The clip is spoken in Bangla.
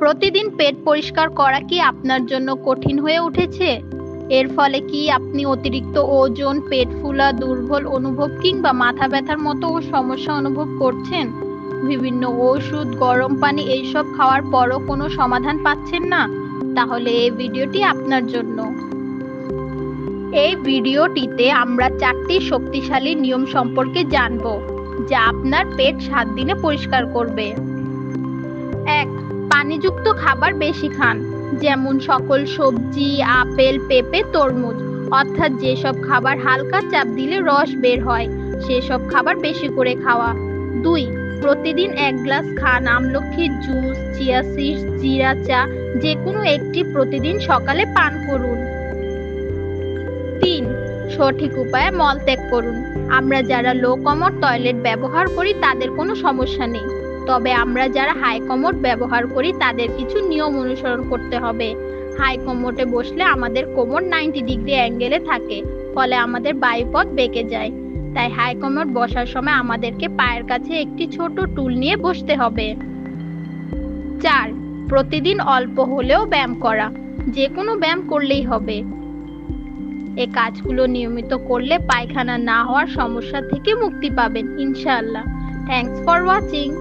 প্রতিদিন পেট পরিষ্কার করা কি আপনার জন্য কঠিন হয়ে উঠেছে? এর ফলে কি আপনি অতিরিক্ত ওজন, পেট ফুলা, দুর্বল অনুভব কিংবা মাথা ব্যথার মতো সমস্যা অনুভব করছেন? বিভিন্ন ওষুধ, গরম পানি এইসব খাওয়ার পরও কোনো সমাধান পাচ্ছেন না? তাহলে এই ভিডিওটি আপনার জন্য। এই ভিডিওটিতে আমরা চারটি শক্তিশালী নিয়ম সম্পর্কে জানব, যা আপনার পেট সাত দিনে পরিষ্কার করবে। এক পানিযুক্ত খাবার বেশি খান, যেমন সকল সবজি, আপেল, পেঁপে, তরমুজ। অর্থাৎ যেসব খাবার হালকা চাপ দিলে রস বের হয়, সেসব খাবার বেশি করে খাওয়া। দুই, প্রতিদিন এক গ্লাস খান আমলক্ষীর জুস, চিয়া সিডস, জিরা চা যে কোনো একটি প্রতিদিন সকালে পান করুন। তিন, সঠিক উপায়ে মলত্যাগ করুন। আমরা যারা লো কমোড টয়লেট ব্যবহার করি, তাদের কোনো সমস্যা নেই। তবে আমরা যারা হাই কমোড ব্যবহার করি, তাদের কিছু নিয়ম অনুসরণ করতে হবে। হাই কমোডে বসলে আমাদের কোমর নাইনটি ডিগ্রি অ্যাঙ্গেলে থাকে, ফলে আমাদের বায়ুপথ বেঁকে যায়। তাই হাই কমোড বসার সময় আমাদেরকে পায়ের কাছে একটি ছোট টুল নিয়ে বসতে হবে। চার, প্রতিদিন অল্প হলেও ব্যায়াম করা। যে কোনো ব্যায়াম করলেই হবে। এ কাজগুলো নিয়মিত করলে পায়খানা না হওয়ার সমস্যা থেকে মুক্তি পাবেন, ইনশাআল্লাহ। Thanks for watching